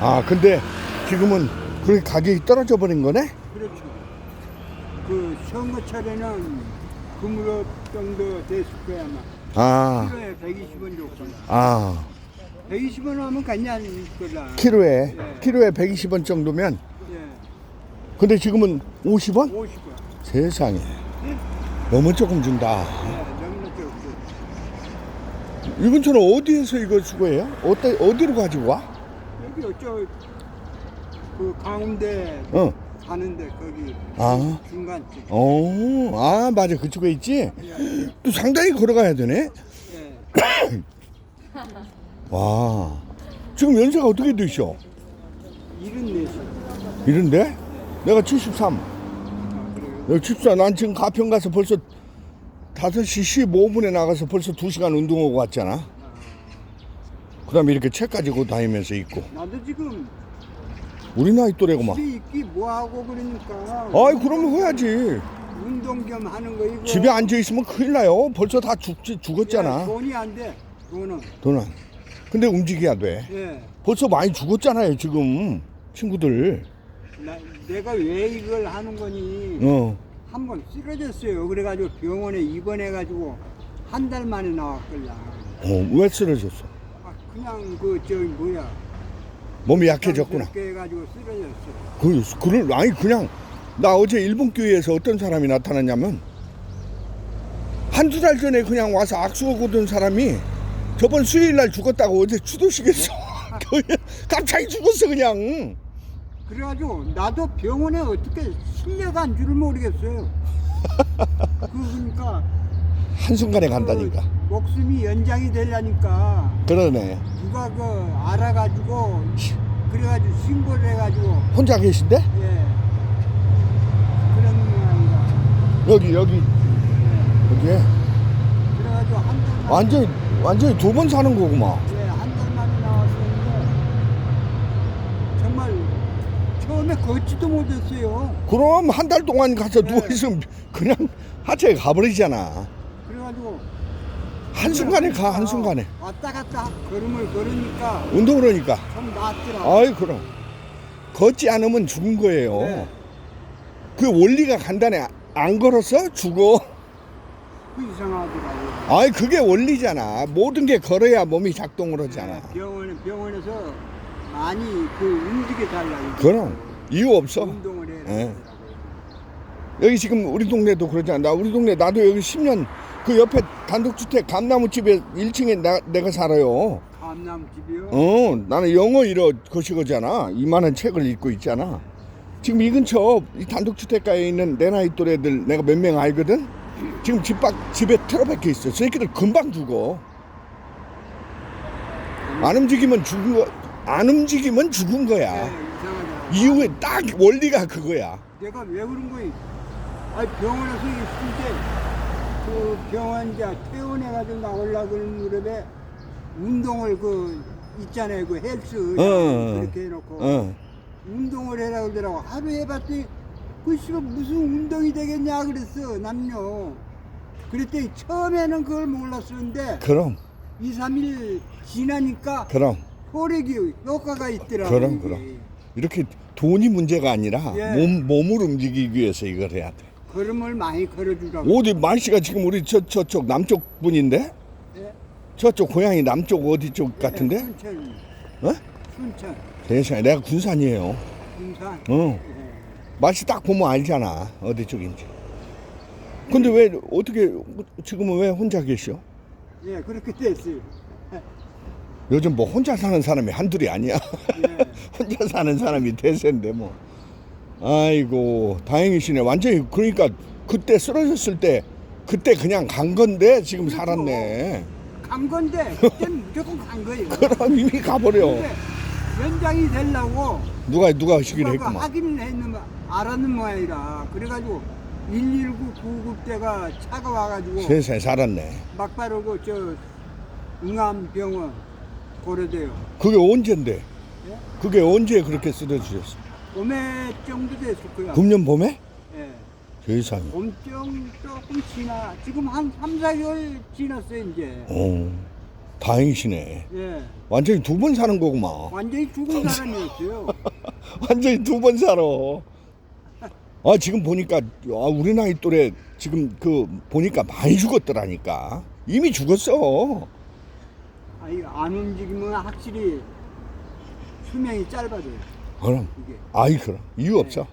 아 근데 지금은 그렇게 가격이 떨어져 버린 거네? 그렇죠. 그 선거철에는 그무료 정도 됐을 거야 아마. 아, 키로에 120원 줬구나. 아 120원 하면 그냥 거라. 키로에 예. 키로에 120원 정도면 예, 근데 지금은 50원? 50원. 세상에 너무 조금 준다. 예, 게 없어. 이 근처는 어디에서 이거 수거해요? 어디 어디로 가지고 와? 여기 어쩌 그 가운데 어, 가는데 거기 아. 중간쯤. 어, 아 맞아 그쪽에 있지. 예, 또 상당히 걸어가야 되네. 예. 와, 지금 연세가 어떻게 되셔? 일은 내시. 이런데? 내가 73. 아, 그래요. 내가 74. 난 지금 가평 가서 벌써 5시 15분에 나가서 벌써 2시간 운동하고 왔잖아. 그 다음에 이렇게 책 가지고 다니면서 있고. 나도 지금 우리 나이 또래구만. 집에 있기 뭐하고 그러니까. 아이, 그러면 해야지. 운동 겸 하는 거 이거. 집에 앉아있으면 큰일 나요. 벌써 다 죽지, 예, 죽었잖아. 돈이 안 돼. 돈은. 돈은. 근데 움직여야 돼. 예. 벌써 많이 죽었잖아요, 지금. 친구들. 나, 내가 왜 이걸 하는 거니 어. 한 번 쓰러졌어요. 그래가지고 병원에 입원해가지고 한 달 만에 나왔걸라. 어, 왜 쓰러졌어? 아, 그냥 그 저기 뭐야. 몸이 약해졌구나. 그렇게 해가지고 쓰러졌어. 그, 그를, 아니, 그냥, 나 어제 일본 교회에서 어떤 사람이 나타났냐면, 한두 달 전에 그냥 와서 악수하고 던 사람이 저번 수요일 날 죽었다고 어제 추도식에서 교회 갑자기 죽었어, 그냥. 그래가지고 나도 병원에 어떻게 실려가 안 줄을 모르겠어요. 그 그러니까 한순간에 간다니까. 그 목숨이 연장이 되려니까 그러네. 누가 그 알아가지고 그래가지고 신고를 해가지고 혼자 계신데? 예 그런 모양이다. 여기, 여기, 예. 여기. 그래가지고 한 달만 완전히, 완전히 두 번 사는 거구만. 예, 한 달 만에 나왔었는데 정말 처음에 걷지도 못했어요. 그럼 한 달 동안 가서 네. 누워 있으면 그냥 하체에 가버리잖아. 한순간에 가, 한순간에. 왔다 갔다 걸음을 걸으니까 운동을 하니까. 좀 낫더라고. 아이 그럼 걷지 않으면 죽은 거예요. 네. 그 원리가 간단해. 안 걸어서 죽어. 그 이상하더라고요. 아이 그게 원리잖아. 모든 게 걸어야 몸이 작동을 하잖아. 네, 병원 병원에서 많이 그 움직여 달라고. 그럼 이유 없어. 운동을 해야 네. 여기 지금 우리 동네도 그러잖아. 나 우리 동네 나도 여기 10년 그 옆에 단독주택 감나무 집에 1층에 나, 내가 살아요. 감나무 집이요. 어, 나는 영어 이러 거시거잖아. 이만한 책을 읽고 있잖아. 지금 이 근처 이 단독주택가에 있는 내 나이 또래들 내가 몇 명 알거든. 지금 집 밖 집에 틀어박혀 있어. 새끼들 금방 죽어. 안 움직이면 죽은 거. 안 움직이면 죽은 거야. 네. 이후에 딱 원리가 그거야. 내가 왜 그런 거야? 아니 병원에서 있을 때 그 병원 이제 퇴원해가지고 나오려고 그러는 무렵에 운동을 그 있잖아요 그 헬스 어, 그렇게 해놓고 어. 운동을 해라 그러더라고 하루 해봤더니 그 씨가 무슨 운동이 되겠냐 그랬어 남녀 그랬더니 처음에는 그걸 몰랐었는데 그럼, 2, 3일 지나니까 그럼. 혈액이 효과가 있더라고 그럼. 그럼. 이렇게 돈이 문제가 아니라 예. 몸, 몸을 움직이기 위해서 이걸 해야 돼. 걸음을 많이 걸어주라고 어디 말씨가 지금 우리 저 저쪽 남쪽 분인데 예? 저쪽 고향이 남쪽 어디 쪽 같은데? 순천 어? 순천 세상에 내가 군산이에요. 군산 어. 예. 말씨 딱 보면 알잖아 어디 쪽인지. 근데 왜 어떻게 지금은 왜 혼자 계셔? 예, 그렇게 됐어요. 요즘 뭐 혼자 사는 사람이 한둘이 아니야. 예. 혼자 사는 사람이 대세인데 뭐. 아이고 다행이시네. 완전히 그러니까 그때 쓰러졌을 때 그때 그냥 간 건데 지금 그렇죠. 살았네. 간 건데 그때는 무조건 간 거예요. 그럼 이미 가버려. 근데 연장이 되려고 누가 누가 하시기로 했구만. 확인을 했는 거- 알았는 모양이라 그래가지고 119 구급대가 차가 와가지고 세상에 살았네. 막바로 그저 응암병원 고려돼요. 그게 언젠데? 예? 그게 언제 그렇게 쓰러지셨어? 봄에 정도 됐을 거야. 금년 봄에? 예. 세상에. 봄정 조금 지나 지금 한 3, 4개월 지났어요 이제. 어. 다행이시네. 예. 완전히 두 번 사는 거구만. 완전히 죽은 사람이었어요. 완전히 두 번 살아. 아 지금 보니까 아, 우리 나이 또래 지금 그 보니까 많이 죽었더라니까. 이미 죽었어. 아니, 안 움직이면 확실히 수명이 짧아져요. 그럼. 아이 그럼 이유 없어.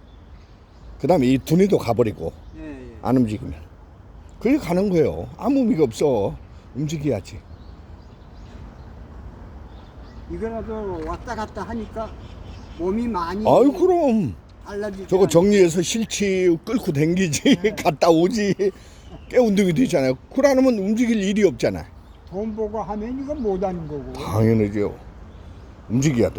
그 다음에 이 두뇌도 가버리고 예, 예. 안 움직이면 그게 가는 거예요. 아무 의미가 없어. 움직여야지. 이거라도 왔다 갔다 하니까 몸이 많이 아유 그럼 달라지죠. 저거 정리해서 실치 끌고 댕기지 갔다 오지 꽤 운동이 되잖아요. 그러면 움직일 일이 없잖아. 돈 보고 하면 이거 못 하는 거고. 당연하죠. 움직여야 돼.